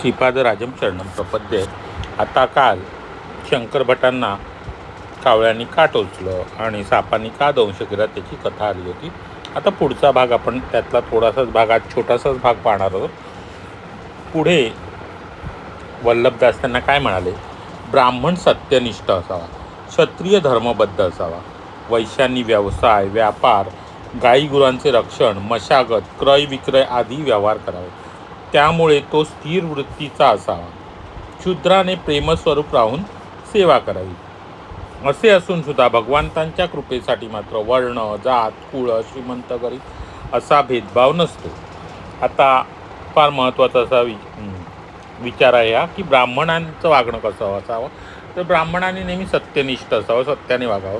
श्रीपादराजम शरणम प्रपद्य. आता काल शंकर भटांना कावळ्यांनी का टोचलं आणि सापांनी का दंश केला त्याची कथा आली होती. आता पुढचा भाग आपण त्यातला थोडासाच भाग आज छोटासाच भाग पाहणार आहोत. पुढे वल्लभदास त्यांना काय म्हणाले? ब्राह्मण सत्यनिष्ठ असावा क्षत्रिय धर्मबद्ध असावा वैश्यांनी व्यवसाय व्यापार गाई गुरांचे रक्षण मशागत क्रय विक्रय आदी व्यवहार करावे. त्यामुळे तो स्थिर वृत्तीचा असावा. शूद्राने प्रेमस्वरूप राहून सेवा करावी. असे असून सुद्धा भगवंतांच्या कृपेसाठी मात्र वर्ण जात कुळ श्रीमंत गरीब असा भेदभाव नसतो. आता फार महत्त्वाचा असा वि विचार आहे हा की ब्राह्मणांचं वागणं कसं असावं? तर ब्राह्मणाने नेहमी सत्यनिष्ठ असावं सत्याने वागावं.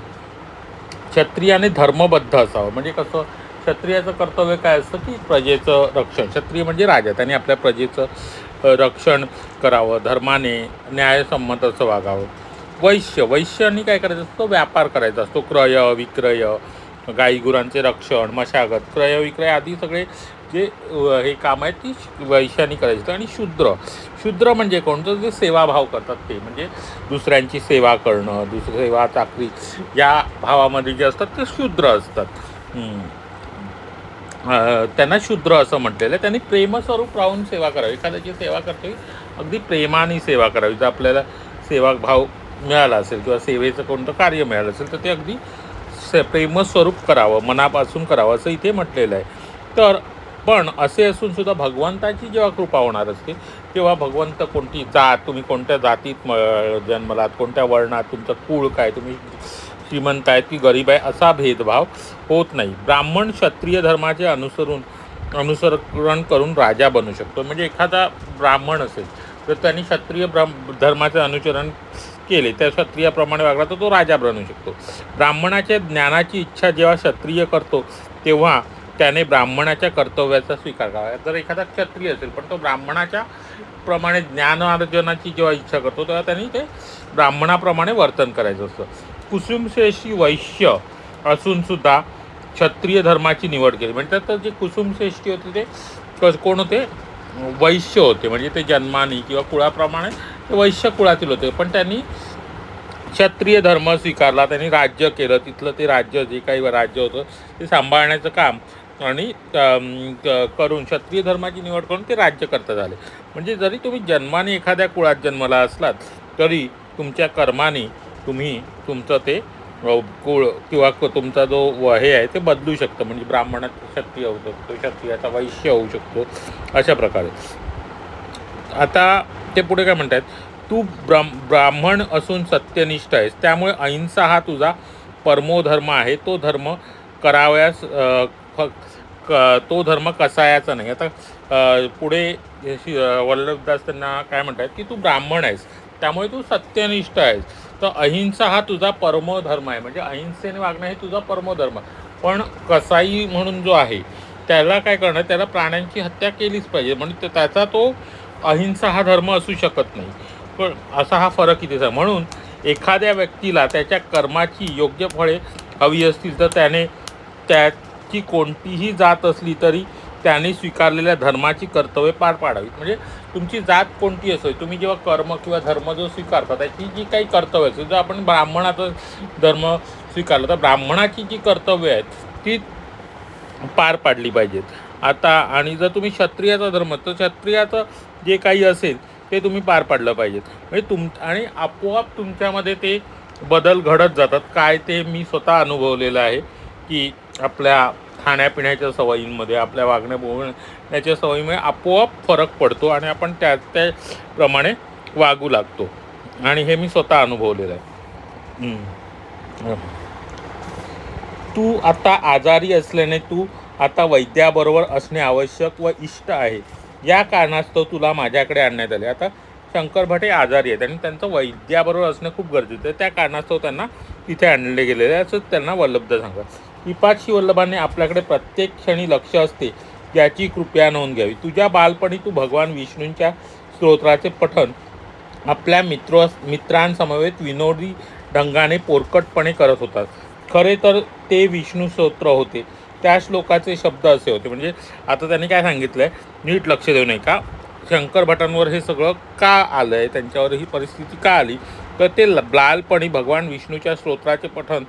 क्षत्रियाने धर्मबद्ध असावं. म्हणजे कसं? क्षत्रियाचं कर्तव्य काय असतं की प्रजेचं रक्षण. क्षत्रिय म्हणजे राजा. त्याने आपल्या प्रजेचं रक्षण करावं. धर्माने न्यायसंमत असं वागावं. वैश्य. वैश्यांनी काय करायचं असतं? व्यापार करायचा असतो. क्रय विक्रय गाई गुरांचे रक्षण मशागत क्रय विक्रय आदी सगळे जे हे काम आहेत ती वैश्यांनी करायचं असतं. आणि शूद्र. शूद्र म्हणजे कोणतं जे सेवाभाव करतात ते. म्हणजे दुसऱ्यांची सेवा करणं दुसरी सेवा चाकरी या भावामध्ये जे असतात ते शूद्र असतात. त्यांना शूद्र असं म्हटलेलं आहे. त्यांनी प्रेमस्वरूप राहून सेवा करावी. एखाद्याची सेवा करते अगदी प्रेमाने सेवा करावी. जर आपल्याला सेवा भाव मिळाला असेल किंवा सेवेचं कोणतं कार्य मिळालं असेल तर ते अगदी से प्रेमस्वरूप करावं मनापासून करावं असं इथे म्हटलेलं आहे. तर पण असे असूनसुद्धा भगवंताची जेव्हा कृपा होणार असते तेव्हा भगवंत कोणती जात तुम्ही कोणत्या जातीत म- जन्मलात कोणत्या वर्णात तुमचं कुळ काय तुम्ही श्रीमंत आहेत की गरीब आहे असा भेदभाव होत नाही. ब्राह्मण क्षत्रिय धर्माचे अनुसरून अनुसरण करून राजा बनू शकतो. म्हणजे एखादा ब्राह्मण असेल तर त्यांनी क्षत्रिय ब्रा धर्माचे अनुसरण केले त्या क्षत्रियाप्रमाणे वागला तर तो राजा बनू शकतो. ब्राह्मणाच्या ज्ञानाची इच्छा जेव्हा क्षत्रिय करतो तेव्हा त्याने ब्राह्मणाच्या कर्तव्याचा स्वीकार करावा. जर एखादा क्षत्रिय असेल पण तो ब्राह्मणाच्या प्रमाणे ज्ञानार्जनाची जेव्हा इच्छा करतो तेव्हा त्यांनी ते ब्राह्मणाप्रमाणे वर्तन करायचं असतं. कुसुमश्रेष्ठी वैश्य असून सुद्धा क्षत्रिय धर्माची निवड केली. म्हणजे तर जे कुसुमश्रेष्ठी होते ते कस कोण होते? वैश्य होते. म्हणजे ते जन्मानी किंवा कुळाप्रमाणे ते वैश्य कुळातील होते. पण त्यांनी क्षत्रिय धर्म स्वीकारला त्यांनी राज्य केलं. तिथलं ते राज्य जे काही राज्य होतं ते सांभाळण्याचं काम आणि करून क्षत्रिय धर्माची निवड करून ते राज्य करता झाले. म्हणजे जरी तुम्ही जन्माने एखाद्या कुळात जन्माला असलात तरी तुमच्या कर्माने तुम्ही तुमचं ते कुळ किंवा क- तुमचा जो व- हे आहे ते बदलू शकतं. म्हणजे ब्राह्मणात क्षत्रिय होऊ शकतो क्षत्रियाचा वैश्य होऊ शकतो अशा प्रकारे. आता ते पुढे काय म्हणतात तू ब्राह्म ब्राह्मण असून सत्यनिष्ठ आहेस. त्यामुळे अहिंसा हा तुझा परमोधर्म आहे. तो धर्म करावयास क- तो धर्म कसायाचा नाही. आता पुढे वल्लभदास त्यांना काय म्हणतात की तू ब्राह्मण आहेस. त्यामुळे तू सत्यनिष्ठ आहेस. तर अहिंसा हा तुझा परमोधर्म आहे. म्हणजे अहिंसेने वागणं हे तुझा परमोधर्म. पण कसाई म्हणून जो आहे त्याला काय करणं त्याला प्राण्यांची हत्या केलीच पाहिजे. म्हणजे त्याचा तो अहिंसा हा धर्म असू शकत नाही. पण असा हा फरक इथेच आहे म्हणून एखाद्या व्यक्तीला त्याच्या कर्माची योग्य फळे हवी असतील तर त्याने त्याची कोणतीही जात असली तरी त्याने स्वीकारलेल्या धर्माची कर्तव्य पार पाडावीत म्हणजे तुमची जात कोणती असो तुम्ही जेव्हा कर्म किंवा धर्म जो स्वीकारता त्याची जी काही कर्तव्य असेल जर आपण ब्राह्मणाचा धर्म स्वीकारला तर ब्राह्मणाची जी कर्तव्य आहेत ती पार पाडली पाहिजेत. आता आणि जर तुम्ही क्षत्रियाचा धर्म तर क्षत्रियाचं जे काही असेल ते तुम्ही पार पाडलं पाहिजेत. म्हणजे तुम आणि आपोआप तुमच्यामध्ये ते बदल घडत जातात. काय ते मी स्वतः अनुभवलेलं आहे की आपल्या खाण्यापिण्याच्या सवयींमध्ये आपल्या वागण्या बोलण्याच्या सवयीमुळे आपोआप फरक पडतो आणि आपण त्या त्याप्रमाणे वागू लागतो. आणि हे मी स्वतः अनुभवलेलं आहे. तू आता आजारी असल्याने तू आता वैद्याबरोबर असणे आवश्यक व इष्ट आहे. या कारणास्तव तुला माझ्याकडे आणण्यात आले. आता शंकर भट आजारी आहेत आणि त्यांचं वैद्याबरोबर असणं खूप गरजेचं आहे. त्या कारणास्तव त्यांना तिथे आणले गेलेले आहे. असं त्यांना वल्लभदा सांगतात विपाक्षी वल्लभाने आपल्याकडे प्रत्येक क्षणी लक्ष असते याची कृपया नोंद घ्यावी. तुझ्या बालपणी तू भगवान विष्णूंच्या स्तोत्राचे पठण आपल्या मित्र मित्रांसमवेत विनोदी ढंगाने पोरकटपणे करत होतात खरे तर ते विष्णू स्तोत्र होते. त्या श्लोकाचे शब्द असे होते. म्हणजे आता त्यांनी काय सांगितलं आहे नीट लक्ष देऊ नये का शंकर भटांवर हे सगळं का आलं आहे त्यांच्यावर ही परिस्थिती का आली? तर ते ल- बालपणी भगवान विष्णूच्या स्तोत्राचे पठण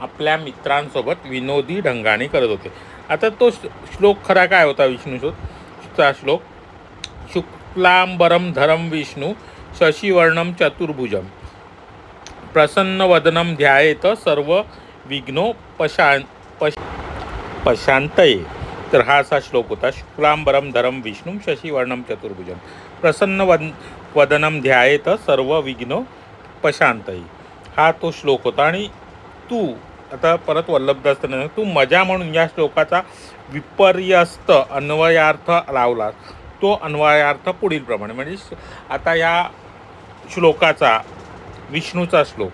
आपल्या मित्रांसोबत विनोदी ढंगाने करत होते. आता तो श्लोक खरा काय होता विष्णूचा श्लोक शुक्लांबरम धरम विष्णू शशिवर्णम चतुर्भुजम प्रसन्न वदनम ध्यायेत सर्व विघ्नो पशां पश पशांतये तर हा असा श्लोक होता शुक्लांबरम धरम विष्णू शशिवर्णम चतुर्भुजम प्रसन्न वद वदनम ध्यायेत सर्व विघ्नो पशांतये हा तो श्लोक होता आणि तू आता परत वल्लभदास तू मजा म्हणून या श्लोकाचा विपर्यस्त अन्वयार्थ लावला. तो अन्वयार्थ पुढील प्रमाणे. म्हणजे आता या श्लोकाचा विष्णूचा श्लोक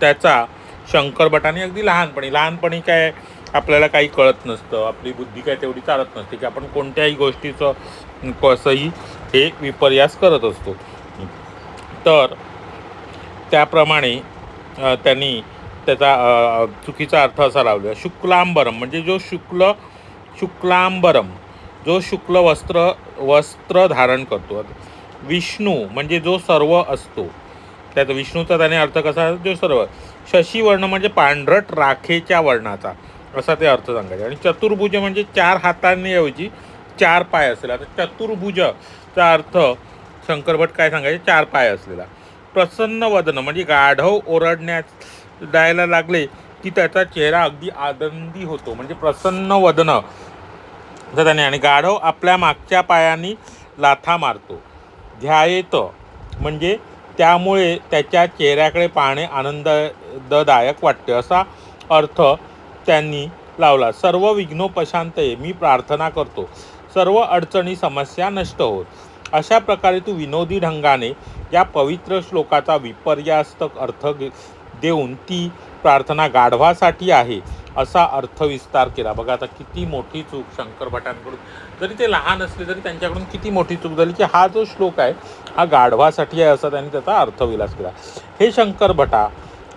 त्याचा शंकर भटाने अगदी लहानपणी लहानपणी काय आपल्याला काही कळत नसतं. आपली बुद्धी काय तेवढी चालत नसते की आपण कोणत्याही गोष्टीचं कसंही हे विपर्यास करत असतो. तर त्याप्रमाणे त्यांनी त्याचा चुकीचा अर्थ असा लावला शुक्लांबरम म्हणजे जो शुक्ल शुक्लांबरम जो शुक्ल वस्त्र वस्त्र धारण करतो. विष्णू म्हणजे जो सर्व असतो. त्यात विष्णूचा त्याने अर्थ कसा जो सर्व शशीवर्ण म्हणजे पांढरट राखेच्या वर्णाचा असा ते अर्थ सांगायचे. आणि चतुर्भुज म्हणजे चार हातांऐवजी चार पाय असलेला तर चतुर्भुजचा अर्थ शंकरभट काय सांगायचे? चार पाय असलेला. प्रसन्न वदन म्हणजे गाढव ओरडण्यास द्यायला लागले की त्याचा चेहरा अगदी आनंदी होतो म्हणजे प्रसन्न वदन. असं त्याने आणि गाढव आपल्या मागच्या पायाने लाथा मारतो. ध्यायेत म्हणजे त्यामुळे त्याच्या चेहऱ्याकडे पाहणे आनंददायक वाटते असा अर्थ त्यांनी लावला. सर्व विघ्नोपशांतये मी प्रार्थना करतो सर्व अडचणी समस्या नष्ट होत. अशा प्रकारे तू विनोदी ढंगाने या पवित्र श्लोकाचा विपर्यास्तक अर्थ देऊन ती प्रार्थना गाढवासाठी आहे असा अर्थविस्तार केला. बघा आता किती मोठी चूक शंकर भटांकडून जरी ते लहान असले तरी त्यांच्याकडून किती मोठी चूक झाली की हा जो श्लोक आहे हा गाढवासाठी आहे असा त्यांनी त्याचा अर्थविलास केला. हे शंकर भटा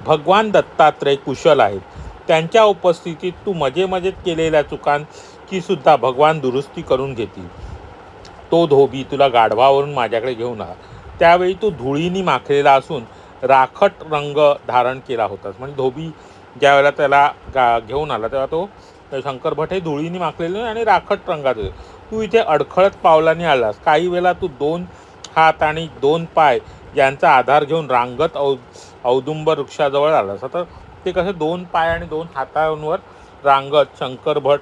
भगवान दत्तात्रय कुशल आहेत. त्यांच्या उपस्थितीत तू मजे मजेत केलेल्या चुकांची सुद्धा भगवान दुरुस्ती करून घेतील. तो धोबी तुला गाढवावरून माझ्याकडे घेऊन आला. त्यावेळी तू धुळीनी माखलेला असून राखट रंग धारण केला होतास म्हणजे धोबी ज्या वेळेला त्याला गा घेऊन आला तेव्हा तो शंकर भट हे धुळीने माखलेले आणि राखट रंगात होते तू इथे अडखळत पावलाने आलास. काही वेळा तू दोन हात आणि दोन पाय यांचा आधार घेऊन रांगत औ औदुंब वृक्षाजवळ आलास. आता ते कसे दोन पाय आणि दोन हातांवर रांगत शंकर भट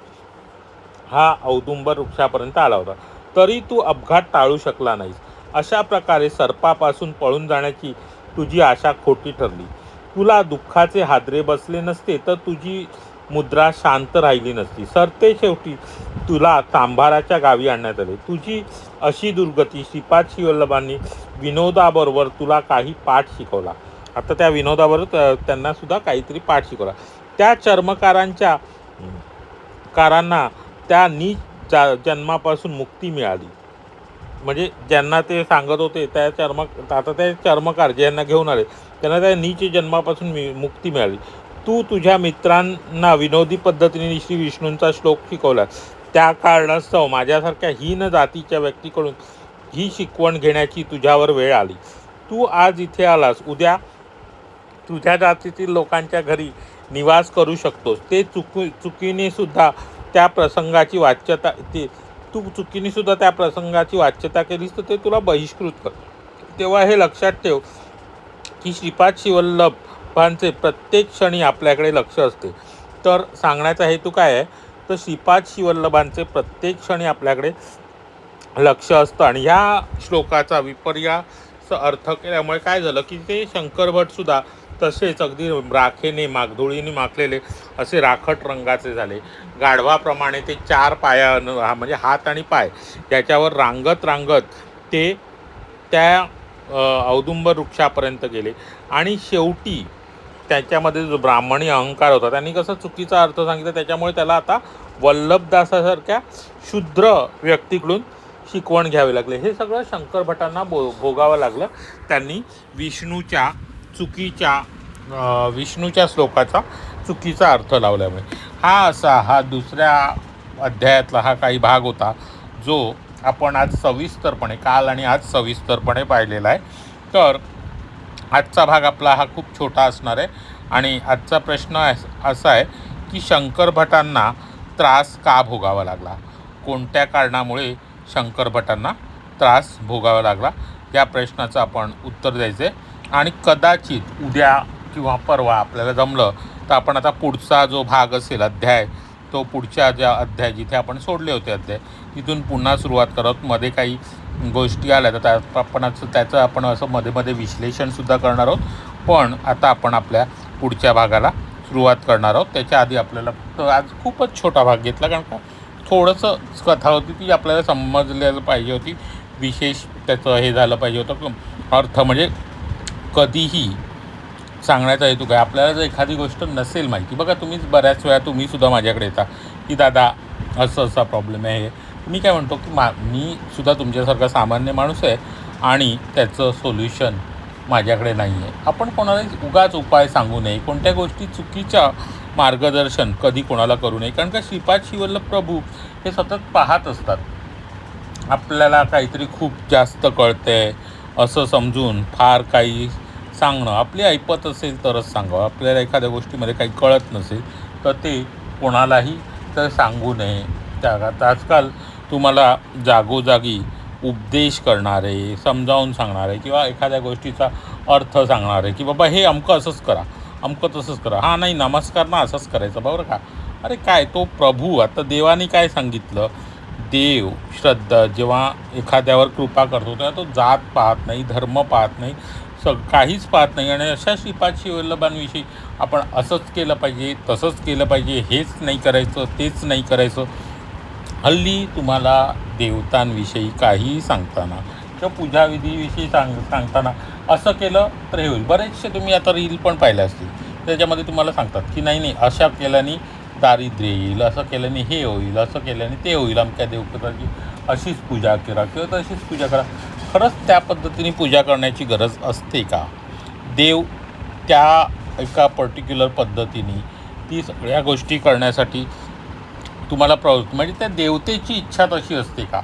हा औदुंब वृक्षापर्यंत आला होता. तरी तू अपघात टाळू शकला नाहीस. अशा प्रकारे सर्पापासून पळून जाण्याची तुझी आशा खोटी ठरली. तुला दुःखाचे हादरे बसले नसते तर तुझी मुद्रा शांत राहिली नसती. सरते शेवटी तुला तांभाराच्या गावी आणण्यात आले. तुझी अशी दुर्गती श्रीपाद शिवल्लभांनी विनोदाबरोबर तुला काही पाठ शिकवला. आता त्या विनोदाबरोबर त्यांनासुद्धा त्यांना सुद्धा काहीतरी पाठ शिकवला. त्या चर्मकारांच्या कारांना त्या नीच जा जन्मापासून मुक्ती मिळाली. म्हणजे ज्यांना ते सांगत होते त्या चर्म आता ते चर्मकार ज्यांना घेऊन आले. त्यांना त्या नीच जन्मापासून मि मुक्ती मिळाली. तू तुझ्या मित्रांना विनोदी पद्धतीने श्री विष्णूंचा श्लोक शिकवला. त्या कारणास्तव माझ्यासारख्या हीन जातीच्या व्यक्तीकडून ही शिकवण घेण्याची तुझ्यावर वेळ आली. तू आज इथे आलास. उद्या तुझ्या जातीतील लोकांच्या घरी निवास करू शकतोस. ते चुकी चुकीने सुद्धा त्या प्रसंगाची वाच्यता ते तू चुकीने सुद्धा त्या प्रसंगाची वाच्यता केलीस तर ते तुला बहिष्कृत कर. तेव्हा हे लक्षात ठेव की श्रीपाद शिवल्लभांचे प्रत्येक क्षणी आपल्याकडे लक्ष असते. तर सांगण्याचा हेतू काय आहे? तर श्रीपाद शिवल्लभांचे प्रत्येक क्षणी आपल्याकडे लक्ष असतं आणि ह्या श्लोकाचा विपर्यास अर्थ केल्यामुळे काय झालं की ते शंकर भट सुद्धा तसेच अगदी राखेने मागधुळीने माखलेले असे राखट रंगाचे झाले. गाढवाप्रमाणे ते चार पाया हा म्हणजे हात आणि पाय याच्यावर रांगत रांगत ते त्या औदुंबर औदुंब वृक्षापर्यंत गेले. आणि शेवटी त्याच्यामध्ये जो ब्राह्मणी अहंकार होता त्यांनी कसं चुकीचा अर्थ सांगितला त्याच्यामुळे त्याला आता वल्लभदासासारख्या शूद्र व्यक्तीकडून शिकवण घ्यावी लागली. हे सगळं शंकर भटांना भो भोगावं लागलं. त्यांनी विष्णूच्या चुकीच्या विष्णूच्या श्लोकाचा चुकीचा अर्थ लावल्यामुळे. हा असा हा दुसऱ्या अध्यायातला हा काही भाग होता जो आपण आज सविस्तरपणे काल आणि आज सविस्तरपणे पाहिलेला आहे. तर आजचा भाग आपला हा खूप छोटा असणार आहे. आणि आजचा प्रश्न अस- असा आहे की शंकर भटांना त्रास का भोगावा लागला? कोणत्या कारणामुळे शंकर भटांना त्रास भोगावा लागला? या प्रश्नाचं आपण उत्तर द्यायचं आहे आणि कदाचित उद्या किंवा परवा आपल्याला जमलं तर आपण आता पुढचा जो भाग असेल अध्याय तो पुढच्या ज्या अध्याय जिथे आपण सोडले होते अध्याय तिथून पुन्हा सुरुवात करत मध्ये काही गोष्टी आल्या. तर त्या आपण असं- त्याचं आपण असं मध्ये मध्ये विश्लेषणसुद्धा करणार आहोत. पण आता आपण आपल्या पुढच्या भागाला सुरुवात करणार आहोत. त्याच्या आधी आपल्याला फक्त आज खूपच छोटा भाग घेतला कारण का थोडंसं कथा होती ती आपल्याला समजलेलं पाहिजे होती. विशेष त्याचं हे झालं पाहिजे होतं. अर्थ म्हणजे कधीही सांगण्याचा हेतू काय? आपल्याला जर एखादी गोष्ट नसेल माहिती बघा तुम्हीच बऱ्याच वेळा तुम्हीसुद्धा माझ्याकडे येता की दादा असं असा प्रॉब्लेम आहे. मी काय म्हणतो की मा मी सुद्धा तुमच्यासारखा सामान्य माणूस आहे आणि त्याचं सोल्युशन माझ्याकडे नाही आहे. आपण कोणाला उगाच उपाय सांगू नये. कोणत्या गोष्टी चुकीच्या मार्गदर्शन कधी कोणाला करू नये? कारण का श्रीपाद शिवल्लभ प्रभू हे सतत पाहत असतात. आपल्याला काहीतरी खूप जास्त कळते असं समजून फार काही सांगणं. आपली ऐपत असेल तरच सांगावं. आपल्याला एखाद्या गोष्टीमध्ये काही कळत नसेल तर ते कोणालाही तर सांगू नये. त्यात आजकाल तुम्हाला जागोजागी उपदेश करणारे समजावून सांगणारे किंवा एखाद्या गोष्टीचा अर्थ सांगणारे की बाबा हे अमकं असंच करा अमकं तसंच करा. हां नाही नमस्कार ना असंच करायचं. बरोबर का? अरे काय तो प्रभू. आता देवाने काय सांगितलं? देव श्रद्धा जेव्हा एखाद्यावर कृपा करतो तेव्हा तो जात पाहत नाही धर्म पाहत नाही स काहीच पाहत नाही. आणि अशा श्रीपाद शिवल्लभांविषयी आपण असंच केलं पाहिजे तसंच केलं पाहिजे हेच नाही करायचं तेच नाही करायचं. हल्ली तुम्हाला देवतांविषयी काहीही सांगताना किंवा पूजाविधीविषयी सांग सांगताना असं केलं तर हे होईल. बरेचसे तुम्ही आता रील पण पाहिले असतील. त्याच्यामध्ये तुम्हाला सांगतात की नाही नाही अशा केल्याने दारिद्र्य येईल असं केल्याने हे होईल असं केल्याने ते होईल. अमक्या देवताची अशीच पूजा करा किंवा तशीच पूजा करा. खरंच त्या पद्धतीने पूजा करण्याची गरज असते का? देव त्या एका पर्टिक्युलर पद्धतीने ती सगळ्या गोष्टी करण्यासाठी तुम्हाला प्रवृत्त म्हणजे त्या देवतेची इच्छा तशी असते का?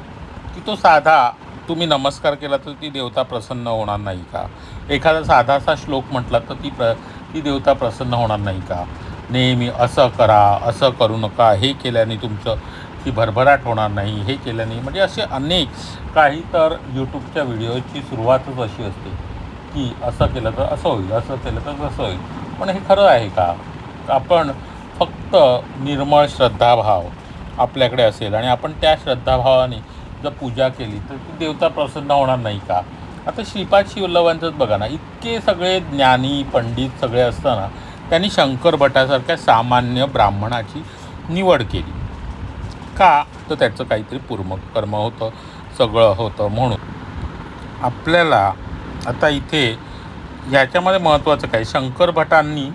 की तो साधा तुम्ही नमस्कार केला तर ती देवता प्रसन्न होणार नाही का? एखादा साधासा श्लोक म्हटला तर ती प्र ती देवता प्रसन्न होणार नाही का? नेहमी असं करा असं करू नका हे केल्याने तुमचं की भरभराट होणार नाही हे केलं नाही. म्हणजे असे अनेक काही तर यूट्यूबच्या व्हिडिओची सुरुवातच अशी असते की असं केलं तर असं होईल असं केलं तर तसं होईल. पण हे खरं आहे का? आपण फक्त निर्मळ श्रद्धाभाव आपल्याकडे असेल आणि आपण त्या श्रद्धाभावाने जर पूजा केली तर ती देवता प्रसन्न होणार नाही का? आता श्रीपाद शिवल्लभांचंच बघा ना इतके सगळे ज्ञानी पंडित सगळे असताना त्यांनी शंकर भटासारख्या सामान्य ब्राह्मणाची निवड केली. का? तर त्याचं काहीतरी पूर्म कर्म होतं सगळं होतं म्हणून. आपल्याला आता इथे याच्यामध्ये महत्त्वाचं काय? शंकर भटांनी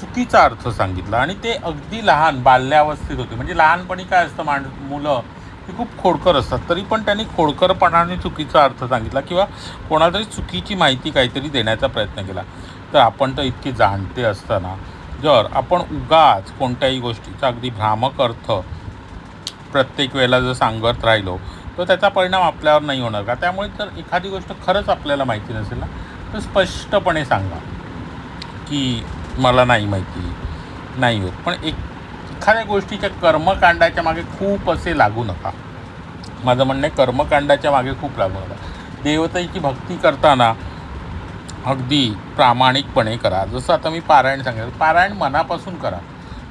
चुकीचा अर्थ सांगितला आणि ते अगदी लहान बाल्यावस्थेत होते. म्हणजे लहानपणी काय असतं माण मुलं ही खूप खोडकर असतात. तरी पण त्यांनी खोडकरपणाने चुकीचा अर्थ सांगितला किंवा कोणाला तरी चुकीची माहिती काहीतरी देण्याचा प्रयत्न केला. तर आपण तर इतके जाणते असताना जर आपण उगाच कोणत्याही गोष्टीचा अगदी भ्रामक अर्थ प्रत्येक वेळेला जर सांगत राहिलो तर त्याचा परिणाम आपल्यावर नाही होणार का? त्यामुळे जर एखादी गोष्ट खरंच आपल्याला माहिती नसेल ना तर स्पष्टपणे सांगा की मला नाही माहिती नाही होत. पण एक एखाद्या गोष्टीच्या कर्मकांडाच्या मागे खूप असे लागू नका. माझं म्हणणं आहे कर्मकांडाच्या मागे खूप लागू नका. देवतेची भक्ती करताना अगदी प्रामाणिकपणे करा. जसं आता मी पारायण सांगितलं पारायण मनापासून करा.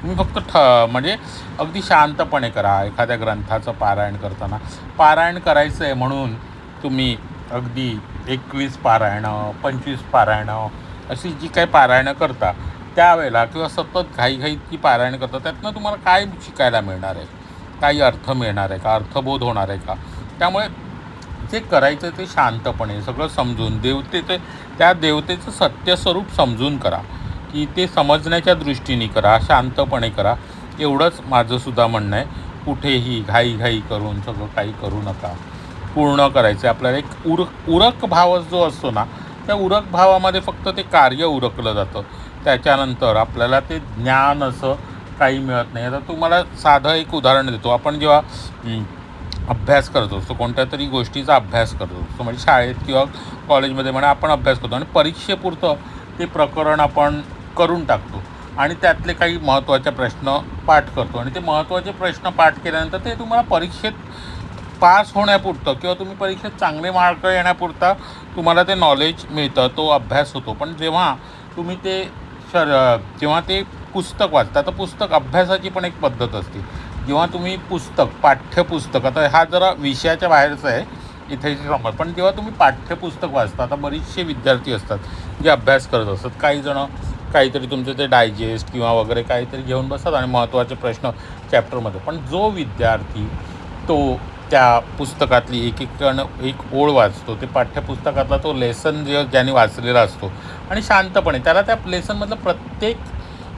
तुम्ही फक्त ठ म्हणजे अगदी शांतपणे करा एखाद्या ग्रंथाचं पारायण करताना. पारायण करायचं आहे म्हणून तुम्ही अगदी एकवीस पारायणं पंचवीस पारायणं अशी जी काही पारायणं करता त्यावेळेला किंवा सतत घाईघाईत ती पारायण करता त्यातनं तुम्हाला काय शिकायला मिळणार आहे? काही अर्थ मिळणार आहे का? अर्थबोध होणार आहे का? त्यामुळे जे करायचं ते शांतपणे सगळं समजून देवतेचे त्या देवतेचं सत्यस्वरूप समजून करा. की ते समजण्याच्या दृष्टीने करा शांतपणे करा. एवढंच माझं सुद्धा म्हणणं आहे. कुठेही घाईघाई करून सगळं काही करू नका. पूर्ण करायचं आहे. आपल्याला एक उरक उरक भाव जो असतो ना त्या उरक भावामध्ये फक्त ते कार्य उरकलं जातं. त्याच्यानंतर आपल्याला ते ज्ञान असं काही मिळत नाही. आता तुम्हाला साधं एक उदाहरण देतो. आपण जेव्हा अभ्यास करत असतो कोणत्या तरी गोष्टीचा अभ्यास करत असतो म्हणजे शाळेत किंवा कॉलेजमध्ये म्हणा आपण अभ्यास करतो. आणि परीक्षेपुरतं ते प्रकरण आपण करून टाकतो. आणि त्यातले काही महत्त्वाचे प्रश्न पाठ करतो. आणि ते महत्त्वाचे प्रश्न पाठ केल्यानंतर ते तुम्हाला परीक्षेत पास होण्यापुरतं किंवा तुम्ही परीक्षेत चांगले मार्क येण्यापुरता तुम्हाला ते नॉलेज मिळतं तो अभ्यास होतो. पण जेव्हा तुम्ही ते शर जेव्हा ते पुस्तक वाचता तर पुस्तक अभ्यासाची पण एक पद्धत असते. जेव्हा तुम्ही पुस्तक पाठ्यपुस्तक आता हा जरा विषयाच्या बाहेरचं आहे इथे समोर. पण जेव्हा तुम्ही पाठ्यपुस्तक वाचता आता बरेचसे विद्यार्थी असतात जे अभ्यास करत असतात. काही जणं काहीतरी तुमचे ते डायजेस्ट किंवा वगैरे काहीतरी घेऊन बसतात आणि महत्त्वाचे प्रश्न चॅप्टरमध्ये पण जो विद्यार्थी तो त्या पुस्तकातली एक एक एक ओळ वाचतो ते पाठ्यपुस्तकातला तो लेसन जे ज्याने वाचलेला असतो आणि शांतपणे त्याला त्या लेसनमधलं प्रत्येक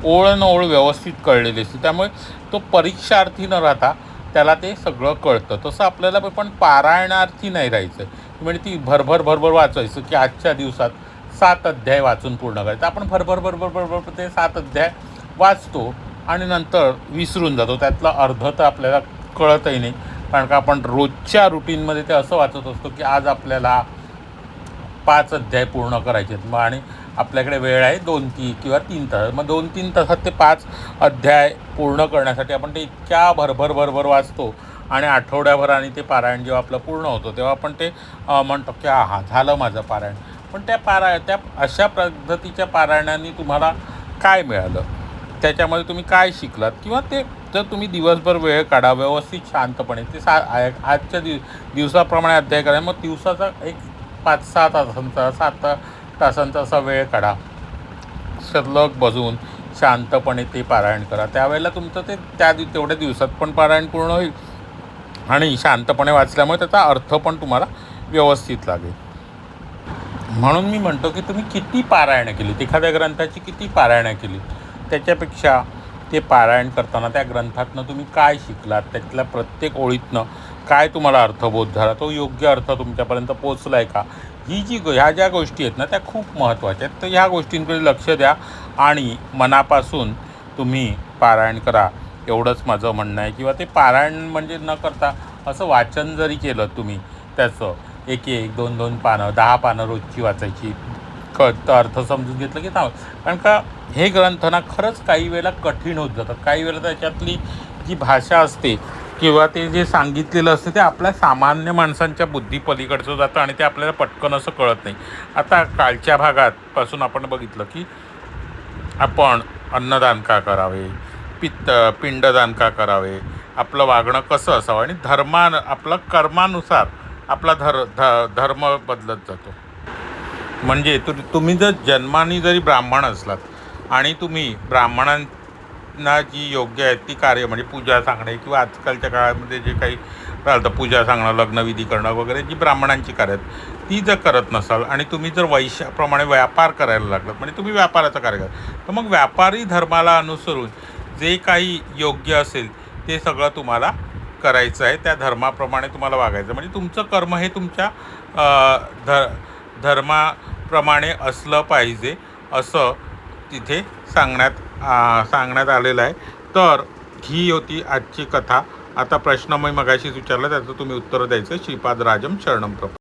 ओळ न ओळ व्यवस्थित कळलेली असते. त्यामुळे तो परीक्षार्थी न राहता त्याला ते सगळं कळतं. तसं आपल्याला पण पारायणार्थी नाही राहायचं. म्हणजे ती भरभर भरभर वाचायचं की आजच्या दिवसात सात अध्याय वाचून पूर्ण करायचं. आपण भरभर भरभर भरभर ते सात अध्याय वाचतो आणि नंतर विसरून जातो. त्यातलं अर्ध तर आपल्याला कळतही नाही. कारण का आपण रोजच्या रुटीनमध्ये ते असं वाचत असतो की आज आपल्याला पाच अध्याय पूर्ण करायचे आहेत. मग आणि आपल्याकडे वेळ आहे दोन ती किंवा तीन तास. मग दोन तीन तासात ते पाच अध्याय पूर्ण करण्यासाठी आपण ते इतक्या भरभर भरभर वाचतो. आणि आठवड्याभराने ते पारायण जेव्हा आपलं पूर्ण होतं तेव्हा आपण ते म्हणतो की हा झालं माझं पारायण. पण त्या पारा त्या अशा पद्धतीच्या पारायणाने तुम्हाला काय मिळालं? त्याच्यामध्ये तुम्ही काय शिकलात? किंवा ते जर तुम्ही दिवसभर वेळ काढा व्यवस्थित शांतपणे ते सा आजच्या दिव दिवसाप्रमाणे अध्याय करा. मग दिवसाचा एक पाच सहा तासांचा सात तासांचा असा वेळ काढा. सलग बसून शांतपणे ते पारायण करा. त्यावेळेला तुमचं ते त्या दि तेवढ्या दिवसात पण पारायण पूर्ण होईल आणि शांतपणे वाचल्यामुळे त्याचा अर्थ पण तुम्हाला व्यवस्थित लागेल. म्हणून मी म्हणतो की तुम्ही किती पारायणं केलीत? एखाद्या ग्रंथाची किती पारायणं केलीत? त्याच्यापेक्षा ते पारायण करताना त्या ग्रंथातनं तुम्ही काय शिकलात? त्यातल्या प्रत्येक ओळीतनं काय तुम्हाला अर्थबोध झाला? तो योग्य अर्थ तुमच्यापर्यंत पोचला आहे का? ही जी ह्या ज्या गोष्टी आहेत ना त्या खूप महत्त्वाच्या आहेत. तर ह्या गोष्टींकडे लक्ष द्या आणि मनापासून तुम्ही पारायण करा. एवढंच माझं म्हणणं आहे. किंवा ते पारायण म्हणजे न करता असं वाचन जरी केलं तुम्ही त्याचं एक एक दोन दोन पानं दहा पानं रोजची वाचायची. कळतं अर्थ समजून घेतलं की थांब. कारण का हे ग्रंथ ना खरंच काही वेळेला कठीण होत जातात. काही वेळेला त्याच्यातली जी भाषा असते किंवा ते जे सांगितलेलं असतं ते आपल्या सामान्य माणसांच्या बुद्धीपलीकडचं जातं आणि ते आपल्याला पटकन असं कळत नाही. आता कालच्या भागात पासून आपण बघितलं की आपण अन्नदान का करावे? पित्त पिंडदान का करावे? आपलं वागणं कसं असावं? आणि धर्मान आपलं कर्मानुसार आपला धर ध धर्म बदलत जातो. म्हणजे तु तुम्ही जर जन्माने जरी ब्राह्मण असलात आणि तुम्ही ब्राह्मणांना जी योग्य आहेत ती कार्य म्हणजे पूजा सांगणे किंवा आजकालच्या काळामध्ये जे काही चालतं पूजा सांगणं लग्नविधी करणं वगैरे जी ब्राह्मणांची कार्य आहेत ती जर करत नसाल आणि तुम्ही जर वैशाप्रमाणे व्यापार करायला लागलात म्हणजे तुम्ही व्यापाराचा कार्य करा तर मग व्यापारी धर्माला अनुसरून जे काही योग्य असेल ते सगळं तुम्हाला करायचं आहे त्या धर्माप्रमाणे तुम्हाला वागायचं म्हणजे तुमचं कर्म हे तुमच्या धर ध धर्माप्रमाणे असलं पाहिजे असं तिथे सांगण्यात सांगण्यात आलेलं आहे. तर ही होती आजची कथा. आता प्रश्न मी मगाशीच विचारला त्याचं तुम्ही उत्तर द्यायचं. श्रीपाद राजम शरणम प्रभू.